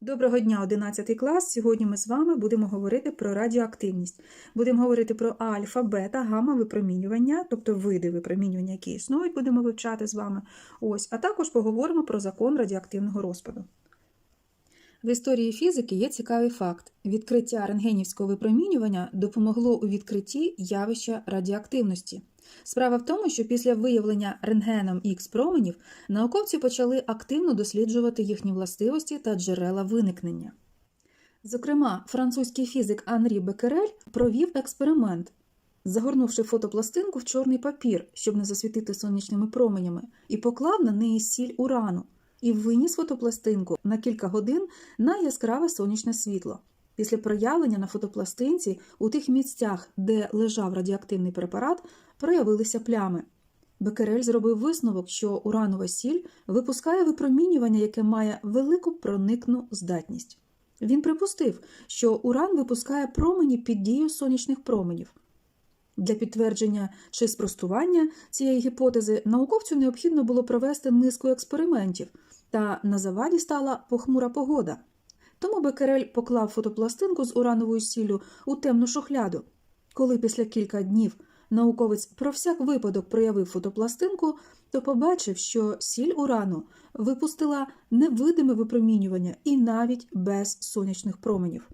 Доброго дня, 11 клас. Сьогодні ми з вами будемо говорити про радіоактивність. Будемо говорити про альфа, бета, гамма випромінювання, тобто види випромінювання, які існують, будемо вивчати з вами. Ось, а також поговоримо про закон радіоактивного розпаду. В історії фізики є цікавий факт: відкриття рентгенівського випромінювання допомогло у відкритті явища радіоактивності. Справа в тому, що після виявлення рентгеном Х променів науковці почали активно досліджувати їхні властивості та джерела виникнення. Зокрема, французький фізик Анрі Бекерель провів експеримент, загорнувши фотопластинку в чорний папір, щоб не засвітити сонячними променями, і поклав на неї сіль урану і виніс фотопластинку на кілька годин на яскраве сонячне світло. Після проявлення на фотопластинці у тих місцях, де лежав радіоактивний препарат, проявилися плями. Бекерель зробив висновок, що уранова сіль випускає випромінювання, яке має велику проникну здатність. Він припустив, що уран випускає промені під дією сонячних променів. Для підтвердження чи спростування цієї гіпотези науковцю необхідно було провести низку експериментів, та на заваді стала похмура погода. Тому Бекерель поклав фотопластинку з урановою сіллю у темну шухляду. Коли після кілька днів науковець про всяк випадок проявив фотопластинку, то побачив, що сіль урану випустила невидиме випромінювання і навіть без сонячних променів.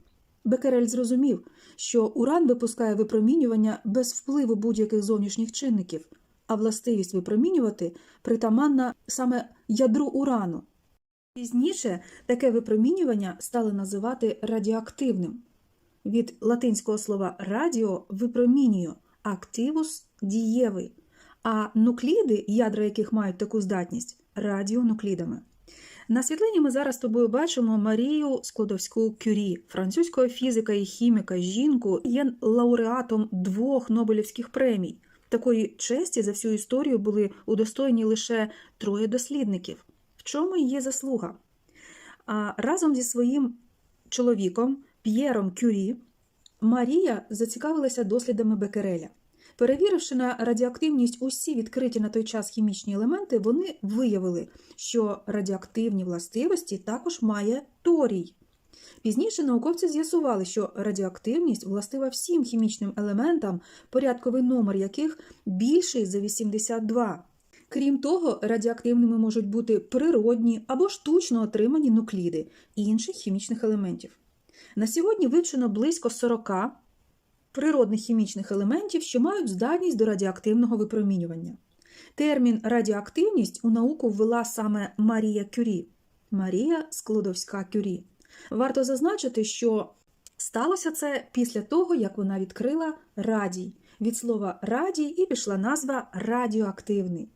Бекерель зрозумів, що уран випускає випромінювання без впливу будь-яких зовнішніх чинників, а властивість випромінювати притаманна саме ядру урану. Пізніше таке випромінювання стали називати радіоактивним. Від латинського слова радіо випромінює активус дієвий, а нукліди, ядра яких мають таку здатність, радіонуклідами. На світлині ми зараз з тобою бачимо Марію Складовську Кюрі, французького фізика і хіміка, жінку, є лауреатом двох Нобелівських премій. Такої честі за всю історію були удостоєні лише троє дослідників. В чому її заслуга? А разом зі своїм чоловіком П'єром Кюрі Марія зацікавилася дослідами Бекереля. Перевіривши на радіоактивність усі відкриті на той час хімічні елементи, вони виявили, що радіоактивні властивості також має торій. Пізніше науковці з'ясували, що радіоактивність властива всім хімічним елементам, порядковий номер яких більший за 82. Крім того, радіоактивними можуть бути природні або штучно отримані нукліди інших хімічних елементів. На сьогодні вивчено близько 40 природних хімічних елементів, що мають здатність до радіоактивного випромінювання. Термін радіоактивність у науку ввела саме Марія Кюрі, Марія Складовська Кюрі. Варто зазначити, що сталося це після того, як вона відкрила радій. Від слова радій і пішла назва радіоактивний.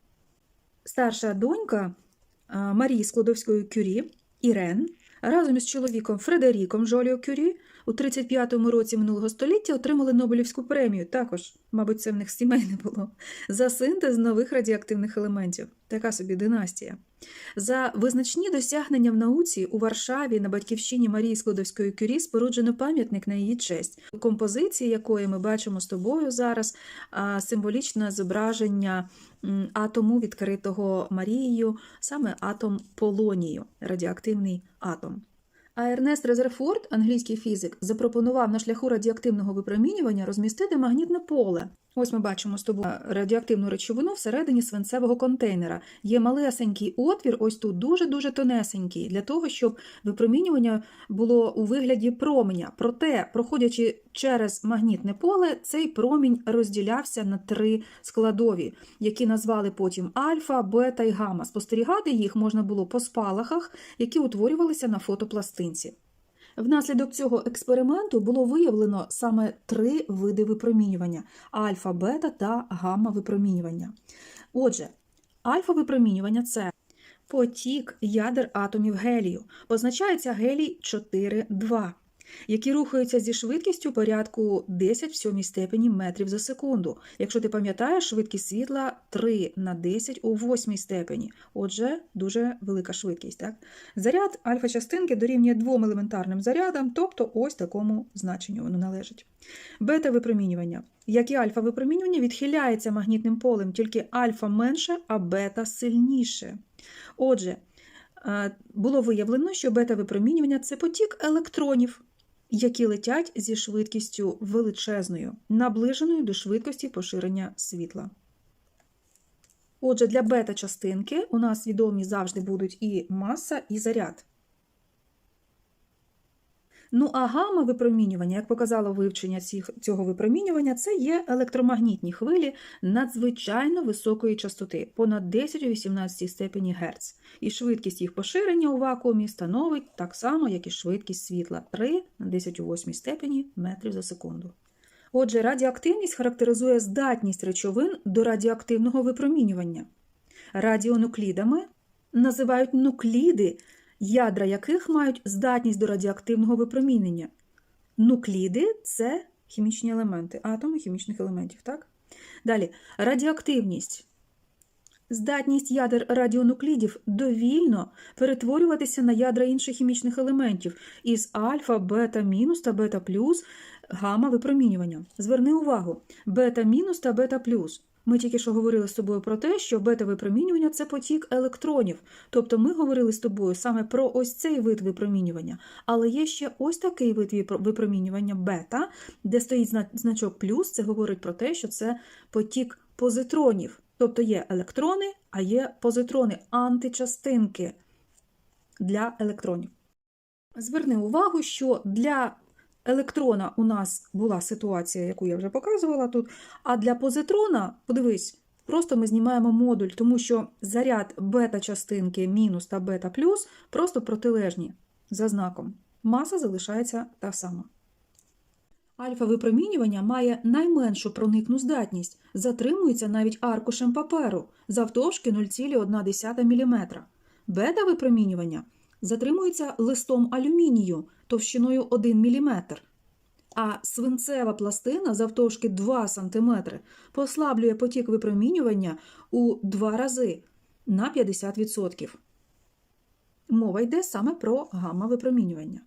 Старша донька Марії Складовської Кюрі Ірен разом із чоловіком Фредеріком Жоліо Кюрі у 35-му році минулого століття отримали Нобелівську премію. Також, мабуть, це в них сімейне було за синтез нових радіоактивних елементів. Така собі династія. За визначні досягнення в науці у Варшаві на батьківщині Марії Складовської Кюрі споруджено пам'ятник на її честь, композиції якої ми бачимо з тобою зараз, символічне зображення атому, відкритого Марією, саме атом полонію, радіоактивний атом. А Ернест Резерфорд, англійський фізик, запропонував на шляху радіоактивного випромінювання розмістити магнітне поле. Ось ми бачимо з тобою радіоактивну речовину всередині свинцевого контейнера. Є малесенький отвір, ось тут дуже-дуже тонесенький, для того, щоб випромінювання було у вигляді променя. Проте, проходячи через магнітне поле, цей промінь розділявся на три складові, які назвали потім альфа, бета і гамма. Спостерігати їх можна було по спалахах, які утворювалися на фотопластинці. Внаслідок цього експерименту було виявлено саме три види випромінювання альфа, бета та гамма випромінювання. Отже, альфа випромінювання це потік ядер атомів гелію. Позначається гелій 4,2, які рухаються зі швидкістю порядку 10 в сьомій степені метрів за секунду. Якщо ти пам'ятаєш, швидкість світла 3 на 10 у восьмій степені. Отже, дуже велика швидкість. Так? Заряд альфа-частинки дорівнює двом елементарним зарядам, тобто ось такому значенню воно належить. Бета-випромінювання. Як і альфа-випромінювання, відхиляється магнітним полем, тільки альфа менше, а бета сильніше. Отже, е, було виявлено, що бета-випромінювання це потік електронів, які летять зі швидкістю величезною, наближеною до швидкості поширення світла. Отже, для бета-частинки у нас відомі завжди будуть і маса, і заряд. Ну, а гамма-випромінювання, як показало вивчення цього випромінювання, це є електромагнітні хвилі надзвичайно високої частоти, понад 10 у 18 степені Гц. І швидкість їх поширення у вакуумі становить так само, як і швидкість світла 3 на 10 у 8 степені метрів за секунду. Отже, радіоактивність характеризує здатність речовин до радіоактивного випромінювання. Радіонуклідами називають нукліди, ядра яких мають здатність до радіоактивного випромінення. Нукліди це хімічні елементи, атоми хімічних елементів. Так? Далі, радіоактивність. Здатність ядер радіонуклідів довільно перетворюватися на ядра інших хімічних елементів із альфа, бета мінус та бета плюс гамма випромінювання. Зверни увагу, бета мінус та бета плюс. Ми тільки що говорили з тобою про те, що бета-випромінювання це потік електронів. Тобто ми говорили з тобою саме про ось цей вид випромінювання. Але є ще ось такий вид випромінювання бета, де стоїть значок плюс. Це говорить про те, що це потік позитронів. Тобто є електрони, а є позитрони, античастинки для електронів. Зверни увагу, що для електрона у нас була ситуація, яку я вже показувала тут. А для позитрона, подивись, просто ми знімаємо модуль, тому що заряд бета-частинки мінус та бета плюс просто протилежні за знаком. Маса залишається та сама. Альфа-випромінювання має найменшу проникну здатність, затримується навіть аркушем паперу завтовшки 0,1 мм. Бета-випромінювання затримується листом алюмінію товщиною 1 мм. А свинцева пластина завтовшки 2 см послаблює потік випромінювання у 2 рази на 50%. Мова йде саме про гамма-випромінювання.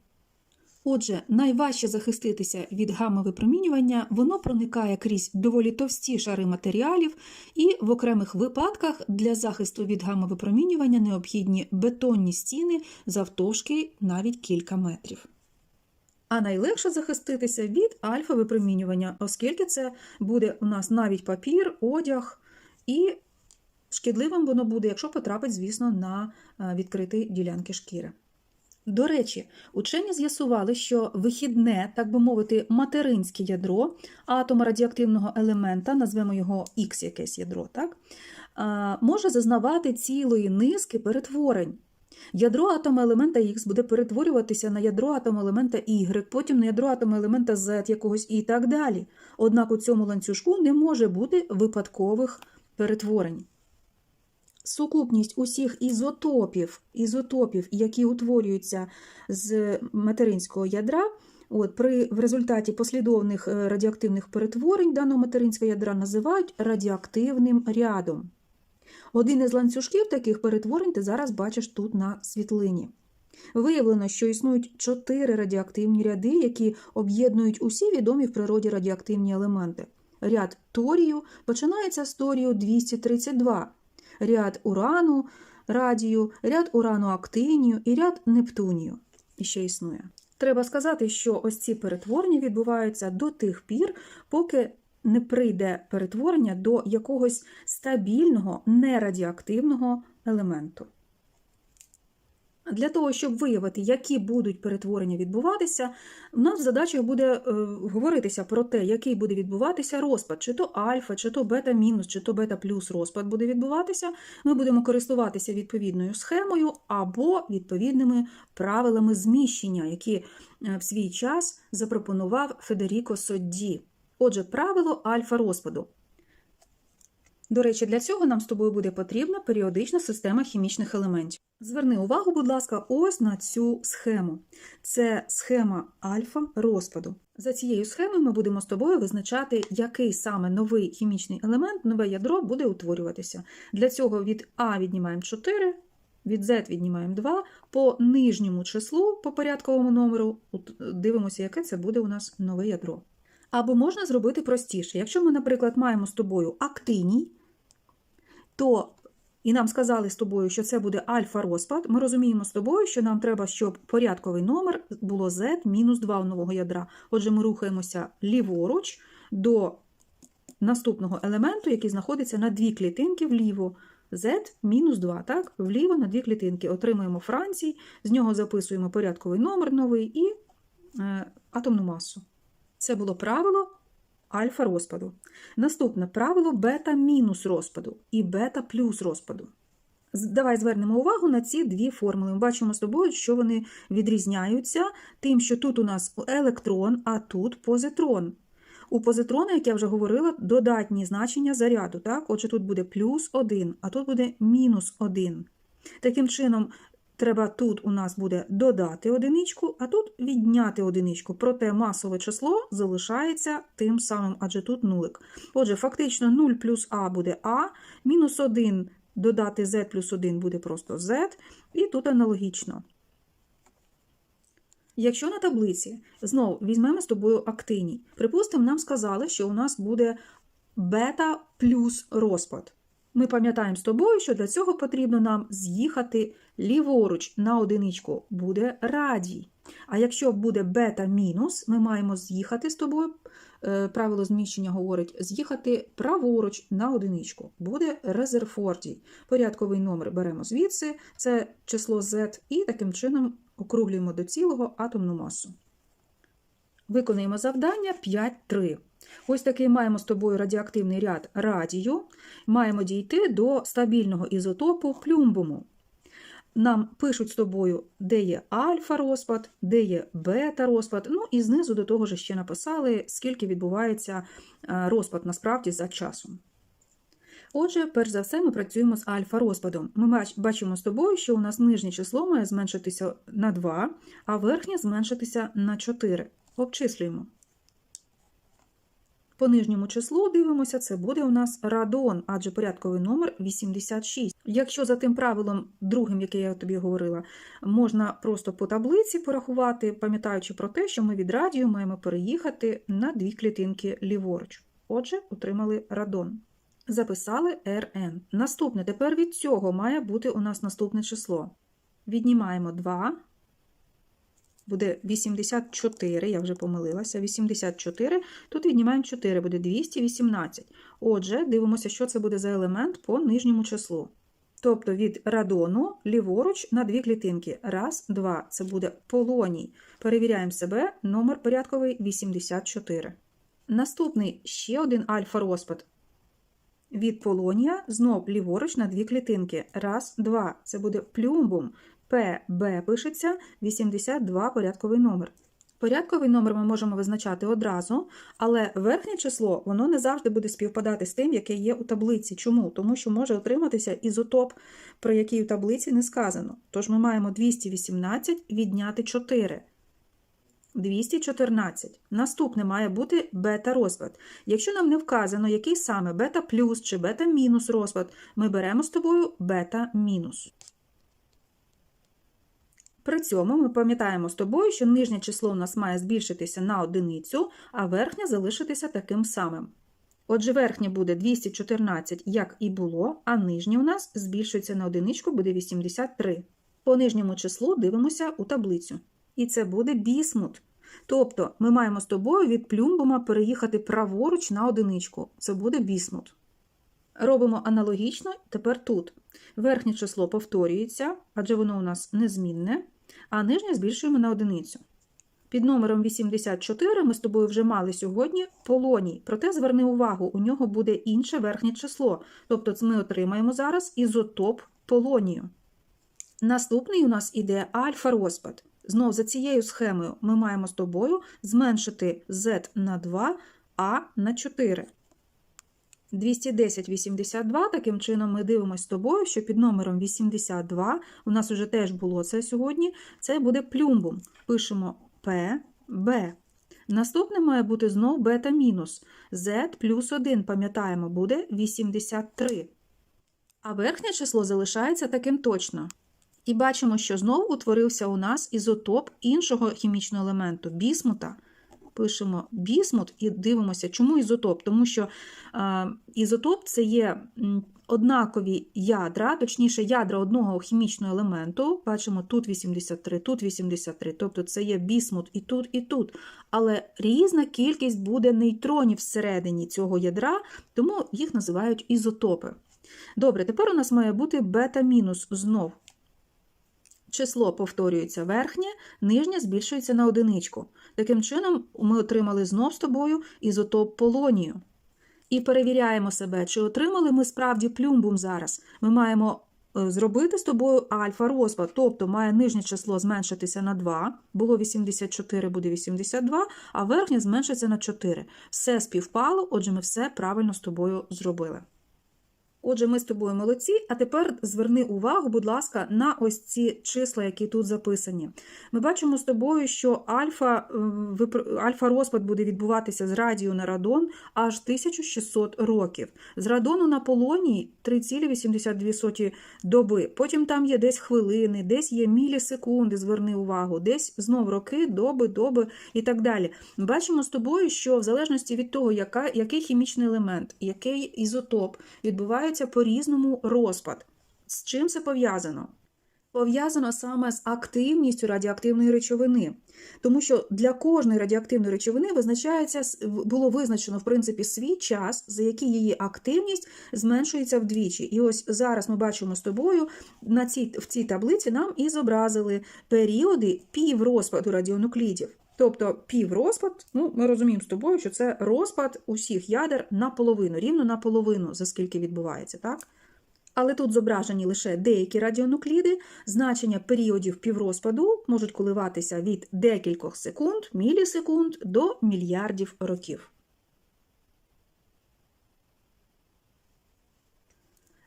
Отже, найважче захиститися від гамма-випромінювання, воно проникає крізь доволі товсті шари матеріалів, і в окремих випадках для захисту від гамма-випромінювання необхідні бетонні стіни завтовшки навіть кілька метрів. А найлегше захиститися від альфа-випромінювання, оскільки це буде у нас навіть папір, одяг, і шкідливим воно буде, якщо потрапить, звісно, на е, відкриті ділянки шкіри. До речі, учені з'ясували, що вихідне, так би мовити, материнське ядро атома радіоактивного елемента, назвемо його Х якесь ядро, так, може зазнавати цілої низки перетворень. Ядро атома елемента Х буде перетворюватися на ядро атома елемента Y, потім на ядро атома елемента Z якогось і так далі. Однак у цьому ланцюжку не може бути випадкових перетворень. Сукупність усіх ізотопів, ізотопів, які утворюються з материнського ядра, от, при, в результаті послідовних е, радіоактивних перетворень даного материнського ядра називають радіоактивним рядом. Один із ланцюжків таких перетворень ти зараз бачиш тут на світлині. Виявлено, що існують чотири радіоактивні ряди, які об'єднують усі відомі в природі радіоактивні елементи. Ряд торію починається з торію 232, ряд урану, радію, ряд урану актинію і ряд нептунію. Ще існує. Треба сказати, що ось ці перетворення відбуваються до тих пір, поки не прийде перетворення до якогось стабільного нерадіоактивного елементу. Для того, щоб виявити, які будуть перетворення відбуватися, у нас в задачах буде е, говоритися про те, який буде відбуватися розпад, чи то альфа, чи то бета-мінус, чи то бета-плюс розпад буде відбуватися. Ми будемо користуватися відповідною схемою або відповідними правилами зміщення, які е, в свій час запропонував Федеріко Содді. Отже, правило альфа-розпаду. До речі, для цього нам з тобою буде потрібна періодична система хімічних елементів. Зверни увагу, будь ласка, ось на цю схему. Це схема альфа-розпаду. За цією схемою ми будемо з тобою визначати, який саме новий хімічний елемент, нове ядро буде утворюватися. Для цього від А віднімаємо 4, від Z віднімаємо 2, по нижньому числу, по порядковому номеру, дивимося, яке це буде у нас нове ядро. Або можна зробити простіше. Якщо ми, наприклад, маємо з тобою актиній, то і нам сказали з тобою, що це буде альфа-розпад, ми розуміємо з тобою, що нам треба, щоб порядковий номер було z мінус 2 у нового ядра. Отже, ми рухаємося ліворуч до наступного елементу, який знаходиться на дві клітинки вліво. z мінус 2, так? Вліво на дві клітинки. Отримуємо Францій, з нього записуємо порядковий номер новий і е, атомну масу. Це було правило альфа розпаду. Наступне правило бета-мінус розпаду і бета-плюс розпаду. Давай звернемо увагу на ці дві формули. Ми бачимо з тобою, що вони відрізняються тим, що тут у нас електрон, а тут позитрон. У позитрона, як я вже говорила, додатні значення заряду. Так? Отже, тут буде плюс 1, а тут буде мінус 1. Таким чином, треба тут у нас буде додати одиничку, а тут відняти одиничку. Проте масове число залишається тим самим, адже тут нулик. Отже, фактично 0 плюс А буде А, мінус 1 додати z плюс 1 буде просто z, і тут аналогічно. Якщо на таблиці знову візьмемо з тобою актиній, припустимо, нам сказали, що у нас буде бета плюс розпад. Ми пам'ятаємо з тобою, що для цього потрібно нам з'їхати ліворуч на одиничку, буде радій. А якщо буде бета мінус, ми маємо з'їхати з тобою, е, правило зміщення говорить, з'їхати праворуч на одиничку, буде резерфордій. Порядковий номер беремо звідси, це число z, і таким чином округлюємо до цілого атомну масу. Виконуємо завдання 5.3. Ось такий маємо з тобою радіоактивний ряд радію. Маємо дійти до стабільного ізотопу плюмбуму. Нам пишуть з тобою, де є альфа-розпад, де є бета-розпад. Ну і знизу до того ж ще написали, скільки відбувається е, розпад насправді за часом. Отже, перш за все, ми працюємо з альфа-розпадом. Ми бачимо з тобою, що у нас нижнє число має зменшитися на 2, а верхнє зменшитися на 4. Обчислюємо. По нижньому числу дивимося, це буде у нас радон, адже порядковий номер 86. Якщо за тим правилом, другим, яке я тобі говорила, можна просто по таблиці порахувати, пам'ятаючи про те, що ми від радію маємо переїхати на дві клітинки ліворуч. Отже, отримали радон. Записали РН. Наступне, тепер від цього має бути у нас наступне число. Віднімаємо 2, буде 84, я вже помилилася, 84, тут віднімаємо 4, буде 218. Отже, дивимося, що це буде за елемент по нижньому числу. Тобто від радону ліворуч на дві клітинки. Раз, два. Це буде полоній. Перевіряємо себе, номер порядковий 84. Наступний ще один альфа-розпад. Від полонія знов ліворуч на дві клітинки. Раз, два. Це буде плюмбум. ПБ пишеться 82 порядковий номер. Порядковий номер ми можемо визначати одразу, але верхнє число воно не завжди буде співпадати з тим, яке є у таблиці. Чому? Тому що може отриматися ізотоп, про який у таблиці не сказано. Тож ми маємо 218 відняти 4. 214. Наступне має бути бета-розпад. Якщо нам не вказано, який саме бета плюс чи бета мінус розпад, ми беремо з тобою бета мінус. При цьому ми пам'ятаємо з тобою, що нижнє число у нас має збільшитися на одиницю, а верхнє залишитися таким самим. Отже, верхнє буде 214, як і було, а нижнє у нас збільшується на одиничку, буде 83. По нижньому числу дивимося у таблицю. І це буде бісмут. Тобто ми маємо з тобою від плюмбума переїхати праворуч на одиничку. Це буде бісмут. Робимо аналогічно тепер тут. Верхнє число повторюється, адже воно у нас незмінне, а нижнє збільшуємо на одиницю. Під номером 84 ми з тобою вже мали сьогодні полоній, проте зверни увагу, у нього буде інше верхнє число. Тобто ми отримаємо зараз ізотоп полонію. Наступний у нас іде альфа-розпад. Знов за цією схемою ми маємо з тобою зменшити z на 2, а на 4. 210-82, таким чином ми дивимося з тобою, що під номером 82, у нас вже теж було це сьогодні, це буде плюмбум. Пишемо P, B. Наступне має бути знов бета-мінус. Z плюс 1, пам'ятаємо, буде 83. А верхнє число залишається таким точно. І бачимо, що знову утворився у нас ізотоп іншого хімічного елементу бісмута. Пишемо бісмут і дивимося, чому ізотоп? Тому що е, ізотоп це є однакові ядра, точніше, ядра одного хімічного елементу. Бачимо, тут 83, тут 83, тобто це є бісмут і тут, і тут. Але різна кількість буде нейтронів всередині цього ядра, тому їх називають ізотопи. Добре, тепер у нас має бути бета-мінус знов. Число повторюється верхнє, нижнє збільшується на одиничку. Таким чином, ми отримали знов з тобою ізотоп полонію. І перевіряємо себе, чи отримали ми справді плюмбум зараз. Ми маємо е, зробити з тобою альфа-розпад, тобто має нижнє число зменшитися на 2, було 84, буде 82, а верхнє зменшиться на 4. Все співпало, отже, ми все правильно з тобою зробили. Отже, ми з тобою молодці, а тепер зверни увагу, будь ласка, на ось ці числа, які тут записані. Ми бачимо з тобою, що альфа, е, альфа-розпад буде відбуватися з радію на радон аж 1600 років. З радону на полоній 3,82 доби. Потім там є десь хвилини, десь є мілісекунди, зверни увагу, десь знов роки, доби, доби і так далі. Ми бачимо з тобою, що в залежності від того, яка, який хімічний елемент, який ізотоп відбувається по-різному розпад. З чим це пов'язано? Пов'язано саме з активністю радіоактивної речовини. Тому що для кожної радіоактивної речовини визначається, було визначено в принципі свій час, за який її активність зменшується вдвічі. І ось зараз ми бачимо з тобою на цій, в цій таблиці нам і зобразили періоди піврозпаду радіонуклідів. Тобто піврозпад, ну ми розуміємо з тобою, що це розпад усіх ядер наполовину, рівно наполовину, за скільки відбувається, так? Але тут зображені лише деякі радіонукліди, значення періодів піврозпаду можуть коливатися від декількох секунд, мілісекунд до мільярдів років.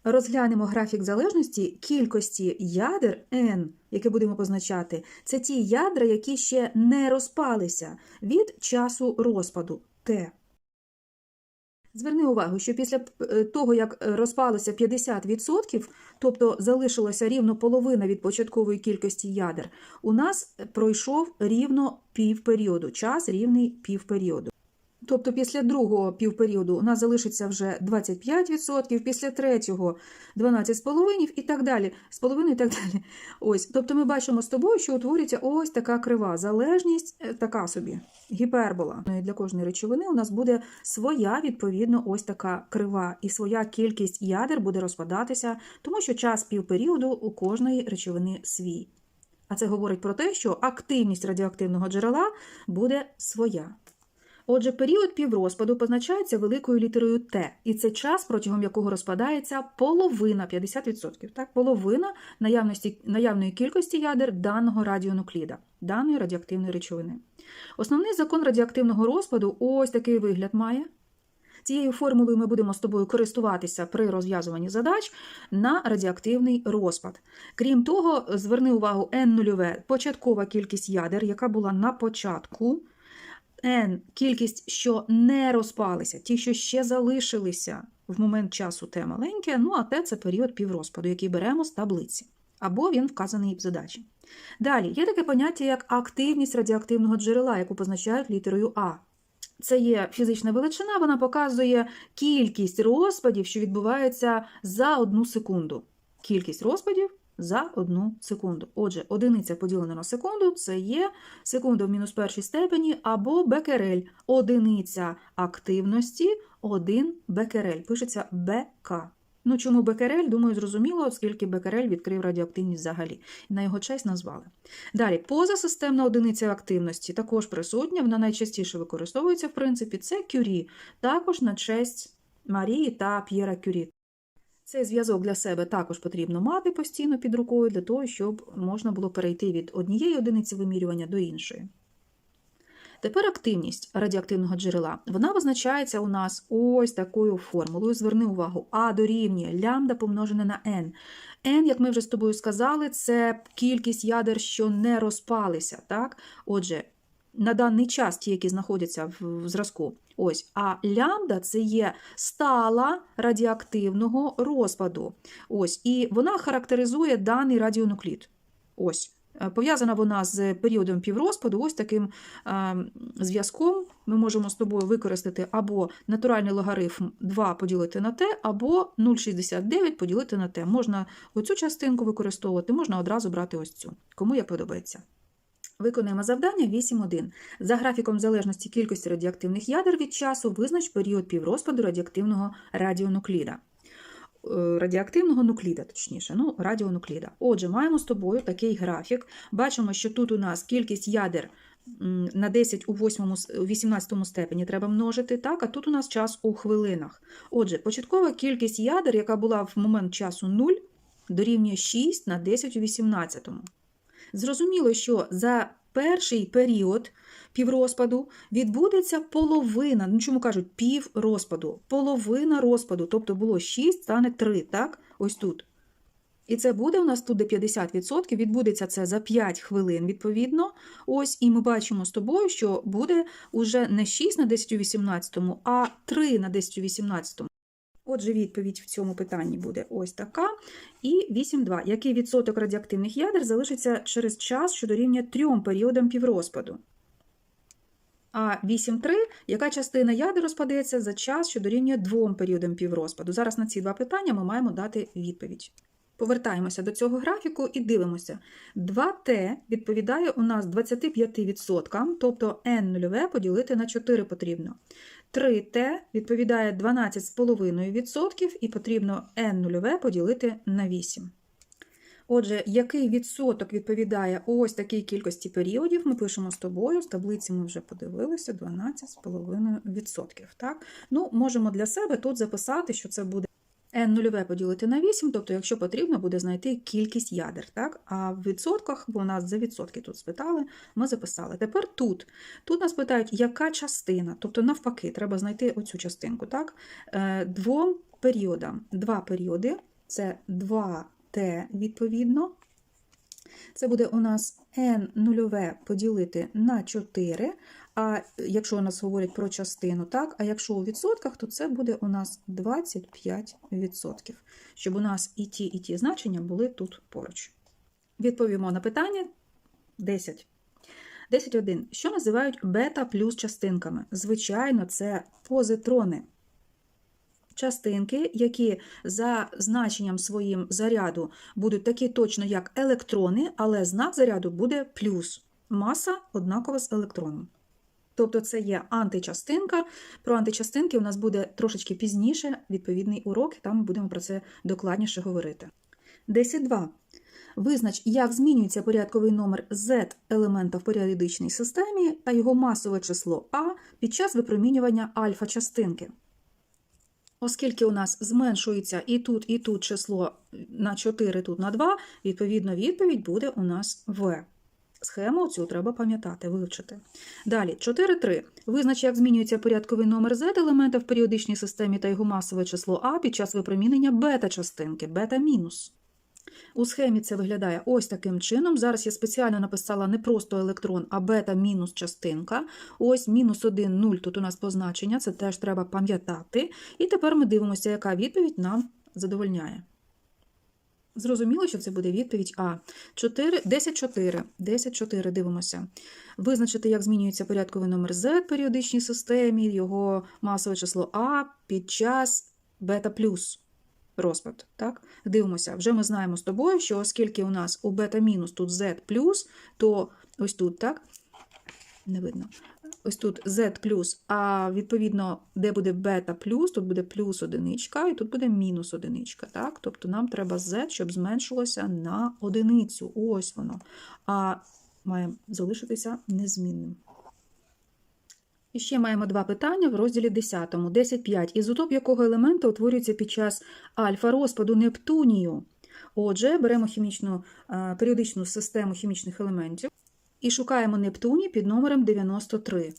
Розглянемо графік залежності кількості ядер n, яке будемо позначати. Це ті ядра, які ще не розпалися від часу розпаду T. Зверни увагу, що після е, того, як е, розпалося 50%, тобто залишилося рівно половина від початкової кількості ядер, у нас пройшов рівно півперіоду, час рівний півперіоду. Тобто після другого півперіоду у нас залишиться вже 25%, після третього 12,5% і так далі. З половиною і так далі. Ось. Тобто ми бачимо з тобою, що утворюється ось така крива. Залежність е, така собі, гіпербола. Ну, Для кожної речовини у нас буде своя, відповідно, ось така крива. І своя кількість ядер буде розпадатися, тому що час півперіоду у кожної речовини свій. А це говорить про те, що активність радіоактивного джерела буде своя. Отже, період піврозпаду позначається великою літерою Т, і це час, протягом якого розпадається половина 50%, так, половина наявності, наявної кількості ядер даного радіонукліда, даної радіоактивної речовини. Основний закон радіоактивного розпаду ось такий вигляд має. Цією формулою ми будемо з тобою користуватися при розв'язуванні задач на радіоактивний розпад. Крім того, зверни увагу N0 – початкова кількість ядер, яка була на початку. N – кількість, що не розпалися, ті, що ще залишилися в момент часу Т маленьке, ну а Т – це період піврозпаду, який беремо з таблиці. Або він вказаний в задачі. Далі є таке поняття, як активність радіоактивного джерела, яку позначають літерою А. Це є фізична величина, вона показує кількість розпадів, що відбуваються за одну секунду. Кількість розпадів за одну секунду. Отже, одиниця поділена на секунду це є секунда в мінус першій степені або бекерель. Одиниця активності 1 бекерель. Пишеться БК. Ну, чому бекерель? Думаю, зрозуміло, оскільки бекерель відкрив радіоактивність взагалі. На його честь назвали. Далі, позасистемна одиниця активності також присутня, вона найчастіше використовується, в принципі, це кюрі, також на честь Марії та П'єра Кюрі. Цей зв'язок для себе також потрібно мати постійно під рукою для того, щоб можна було перейти від однієї одиниці вимірювання до іншої. Тепер активність радіоактивного джерела. Вона визначається у нас ось такою формулою. Зверни увагу, А дорівнює лямбда помножене на n. n, як ми вже з тобою сказали, це кількість ядер, що не розпалися. Так? Отже, на даний час ті, які знаходяться в зразку. Ось, а лямбда це є стала радіоактивного розпаду. Ось, і вона характеризує даний радіонуклід. Ось. Е, Пов'язана вона з періодом піврозпаду, ось таким е, зв'язком ми можемо з тобою використати або натуральний логарифм 2 поділити на t, або 0,69 поділити на t. Можна оцю частинку використовувати, можна одразу брати ось цю, кому як подобається. Виконуємо завдання 8.1. За графіком залежності кількості радіоактивних ядер від часу визнач період піврозпаду радіоактивного радіонукліда. Е, Радіоактивного нукліда, точніше, ну, радіонукліда. Отже, маємо з тобою такий графік. Бачимо, що тут у нас кількість ядер на 10 у 8, 18 степені треба множити, так, а тут у нас час у хвилинах. Отже, початкова кількість ядер, яка була в момент часу 0, дорівнює 6 на 10 у 18. Зрозуміло, що за перший період піврозпаду відбудеться половина, ну чому кажуть пів розпаду, половина розпаду, тобто було 6, стане 3, так? Ось тут. І це буде у нас тут де 50%, відбудеться це за 5 хвилин, відповідно. Ось, і ми бачимо з тобою, що буде уже не 6 на 10 у 18, а 3 на 10 у 18. Отже, відповідь в цьому питанні буде ось така. І 8.2. Який відсоток радіоактивних ядер залишиться через час, що дорівнює трьом періодам піврозпаду? А 8.3. Яка частина ядер розпадеться за час, що дорівнює двом періодам піврозпаду? Зараз на ці два питання ми маємо дати відповідь. Повертаємося до цього графіку і дивимося. 2Т відповідає у нас 25%, тобто n0 поділити на 4 потрібно. 3Т відповідає 12,5% і потрібно n0 поділити на 8. Отже, який відсоток відповідає ось такій кількості періодів, ми пишемо з тобою, з таблиці ми вже подивилися, 12,5%. Так? Ну, можемо для себе тут записати, що це буде n0 поділити на 8, тобто, якщо потрібно, буде знайти кількість ядер. Так? А в відсотках, бо нас за відсотки тут спитали, ми записали. Тепер тут. Тут нас питають, яка частина, тобто навпаки, треба знайти оцю частинку. Так? Е, Двом періодам. Два періоди це 2Т відповідно. Це буде у нас n нульове поділити на 4, а якщо у нас говорять про частину, так, а якщо у відсотках, то це буде у нас 25%, щоб у нас і ті, і ті значення були тут поруч. Відповімо на питання 10. 10.1. Що називають бета плюс частинками? Звичайно, це позитрони. Частинки, які за значенням своїм заряду будуть такі точно, як електрони, але знак заряду буде плюс. Маса однакова з електроном. Тобто це є античастинка. Про античастинки у нас буде трошечки пізніше відповідний урок, там ми будемо про це докладніше говорити. 10.2. Визнач, як змінюється порядковий номер Z елемента в періодичній системі та його масове число А під час випромінювання альфа-частинки. Оскільки у нас зменшується і тут, і тут число на 4, тут на 2, відповідно, відповідь буде у нас В. Схему цю треба пам'ятати, вивчити. Далі, 4.3. Визнач, як змінюється порядковий номер Z елемента в періодичній системі та його масове число А під час випромінення бета-частинки, бета-мінус. У схемі це виглядає ось таким чином. Зараз я спеціально написала не просто електрон, а бета-мінус частинка. Ось мінус 1, 0 тут у нас позначення, це теж треба пам'ятати. І тепер ми дивимося, яка відповідь нам задовольняє. Зрозуміло, що це буде відповідь А. 4, 10-4. 10-4 дивимося. Визначити, як змінюється порядковий номер Z в періодичній системі, його масове число А під час бета плюс розпад. Так? Дивимося, вже ми знаємо з тобою, що оскільки у нас у бета мінус тут Z плюс, то ось тут, так? Не видно. Ось тут Z плюс, а відповідно, де буде бета плюс, тут буде плюс одиничка, і тут буде мінус одиничка. Так? Тобто нам треба Z, щоб зменшилося на одиницю. Ось воно. А має залишитися незмінним. І ще маємо два питання в розділі 10. 10.5. Ізотоп якого елемента утворюється під час альфа-розпаду Нептунію? Отже, беремо хімічну, е, періодичну систему хімічних елементів і шукаємо Нептуній під номером 93.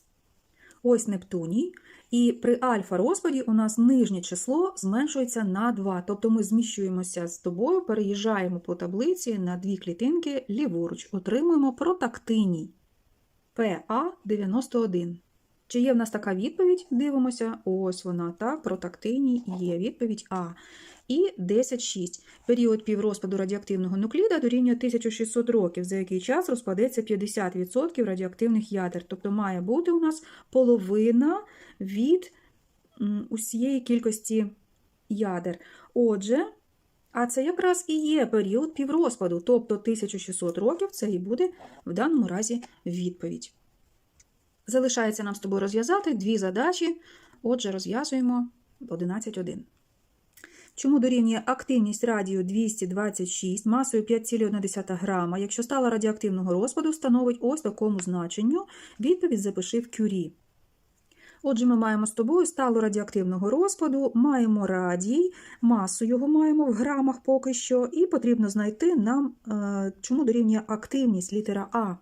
Ось Нептуній. І при альфа-розпаді у нас нижнє число зменшується на 2. Тобто ми зміщуємося з тобою, переїжджаємо по таблиці на дві клітинки ліворуч. Отримуємо протактиній ПА91. Чи є в нас така відповідь? Дивимося. Ось вона, так, протактиній є відповідь А. і 10,6. Період піврозпаду радіоактивного нукліда дорівнює 1600 років, за який час розпадеться 50% радіоактивних ядер. Тобто має бути у нас половина від усієї кількості ядер. Отже, а це якраз і є період піврозпаду, тобто 1600 років це і буде в даному разі відповідь. Залишається нам з тобою розв'язати дві задачі. Отже, розв'язуємо 11.1. Чому дорівнює активність радію 226 масою 5,1 грама, якщо стала радіоактивного розпаду становить ось такому значенню, відповідь запиши в кюрі. Отже, ми маємо з тобою сталу радіоактивного розпаду, маємо радій, масу його маємо в грамах поки що, і потрібно знайти нам, е, чому дорівнює активність літера А.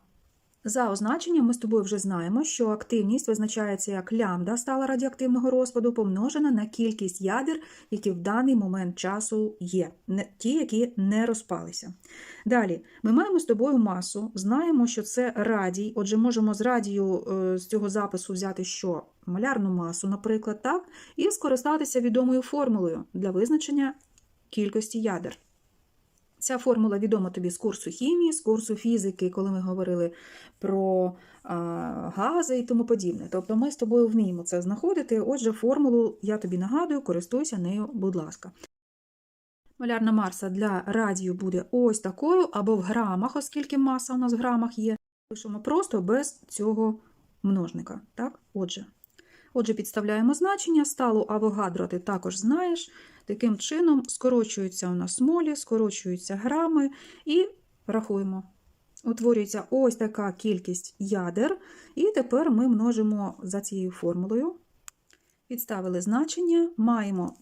За означенням ми з тобою вже знаємо, що активність визначається як лямбда стала радіоактивного розпаду, помножена на кількість ядер, які в даний момент часу є, ті, які не розпалися. Далі, ми маємо з тобою масу, знаємо, що це радій, отже, можемо з радію е, з цього запису взяти що? Малярну масу, наприклад, так, і скористатися відомою формулою для визначення кількості ядер. Ця формула відома тобі з курсу хімії, з курсу фізики, коли ми говорили про а, гази і тому подібне. Тобто ми з тобою вміємо це знаходити. Отже, формулу я тобі нагадую, користуйся нею, будь ласка. Малярна маса для радію буде ось такою, або в грамах, оскільки маса у нас в грамах є. Пишемо просто без цього множника. Так? Отже. Отже, підставляємо значення, сталу авогадро ти також знаєш. Таким чином скорочуються у нас молі, скорочуються грами і рахуємо. Утворюється ось така кількість ядер, і тепер ми множимо за цією формулою. Підставили значення, маємо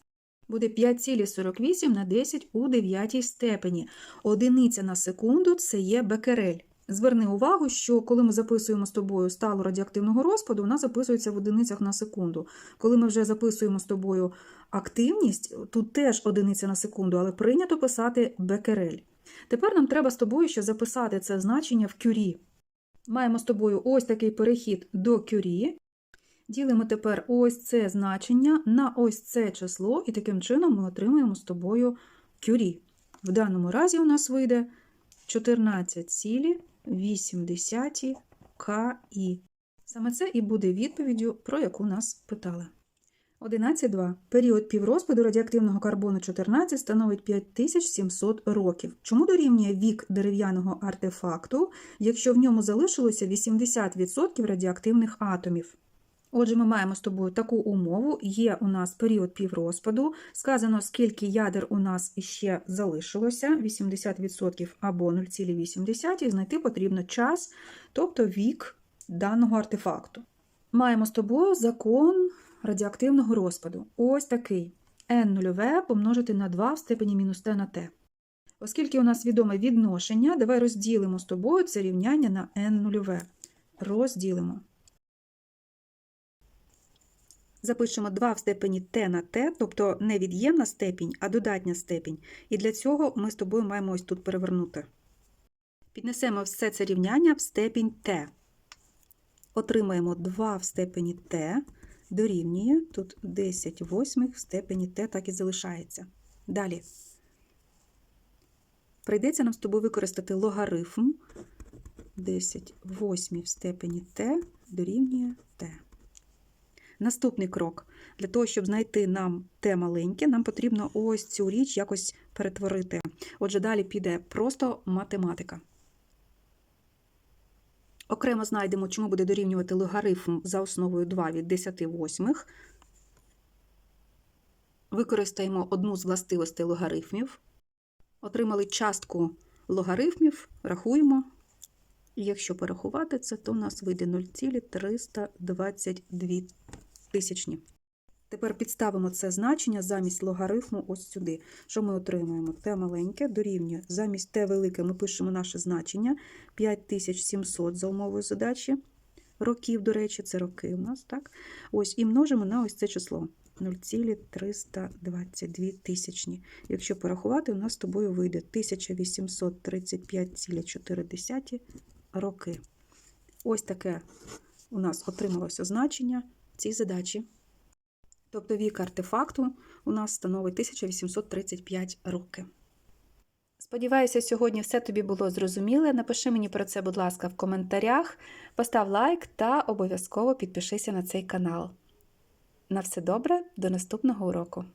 буде 5,48 на 10 у 9 степені. Одиниця на секунду це є бекерель. Зверни увагу, що коли ми записуємо з тобою сталу радіоактивного розпаду, вона записується в одиницях на секунду. Коли ми вже записуємо з тобою активність, тут теж одиниця на секунду, але прийнято писати бекерель. Тепер нам треба з тобою ще записати це значення в кюрі. Маємо з тобою ось такий перехід до кюрі. Ділимо тепер ось це значення на ось це число, і таким чином ми отримаємо з тобою кюрі. В даному разі у нас вийде 14,8 КІ. Саме це і буде відповіддю, про яку нас питали. 11.2. Період піврозпаду радіоактивного карбону 14 становить 5700 років. Чому дорівнює вік дерев'яного артефакту, якщо в ньому залишилося 80% радіоактивних атомів? Отже, ми маємо з тобою таку умову. Є у нас період піврозпаду. Сказано, скільки ядер у нас ще залишилося, 80% або 0,8, і знайти потрібно час, тобто вік даного артефакту. Маємо з тобою закон радіоактивного розпаду. Ось такий. n0 помножити на 2 в степені мінус t на t. Оскільки у нас відоме відношення, давай розділимо з тобою це рівняння на n0. Розділимо. Запишемо 2 в степені t на t, тобто не від'ємна степінь, а додатня степінь. І для цього ми з тобою маємо ось тут перевернути. Піднесемо все це рівняння в степінь t. Отримаємо 2 в степені t дорівнює, тут 10 восьмих в степені t так і залишається. Далі. Прийдеться нам з тобою використати логарифм 10 восьмів в степені t дорівнює t. Наступний крок. Для того, щоб знайти нам те маленьке, нам потрібно ось цю річ якось перетворити. Отже, далі піде просто математика. Окремо знайдемо, чому буде дорівнювати логарифм за основою 2 від 10 восьмих. Використаємо одну з властивостей логарифмів. Отримали частку логарифмів, рахуємо. Якщо порахувати це, то у нас вийде 0,322 тисячні. Тепер підставимо це значення замість логарифму ось сюди. Що ми отримаємо? Т маленьке дорівнює. Замість Т велике ми пишемо наше значення 5700 за умовою задачі. Років, до речі, це роки у нас, так? Ось, і множимо на ось це число 0,322 тисячні. Якщо порахувати, у нас з тобою вийде 1835,4 роки. Ось таке у нас отрималося значення цій задачі. Тобто вік артефакту у нас становить 1835 роки. Сподіваюся, сьогодні все тобі було зрозуміле. Напиши мені про це, будь ласка, в коментарях, постав лайк та обов'язково підпишися на цей канал. На все добре, до наступного уроку!